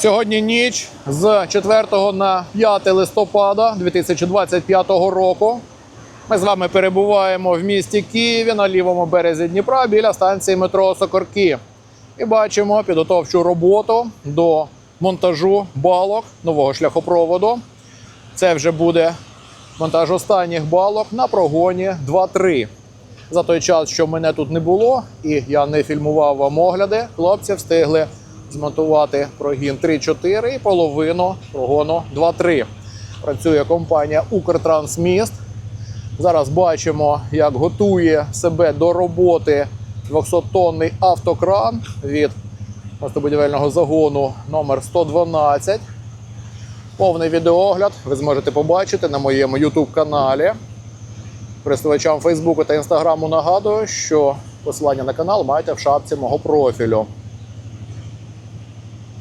Сьогодні ніч з 4 на 5 листопада 2025 року. Ми з вами перебуваємо в місті Києві на лівому березі Дніпра біля станції метро Сокорки. І бачимо підготовчу роботу до монтажу балок нового шляхопроводу. Це вже буде монтаж останніх балок на прогоні 2-3. За той час, що мене тут не було, і я не фільмував вам огляди, хлопці встигли змонтувати прогін 3-4 і половину прогону 2-3. Працює компанія Укртрансміст. Зараз бачимо, як готує себе до роботи 200-тонний автокран від мостобудівельного загону номер 112. Повний відеоогляд ви зможете побачити на моєму YouTube каналі. Користувачам Фейсбуку та Інстаграму нагадую, що посилання на канал маєте в шапці мого профілю.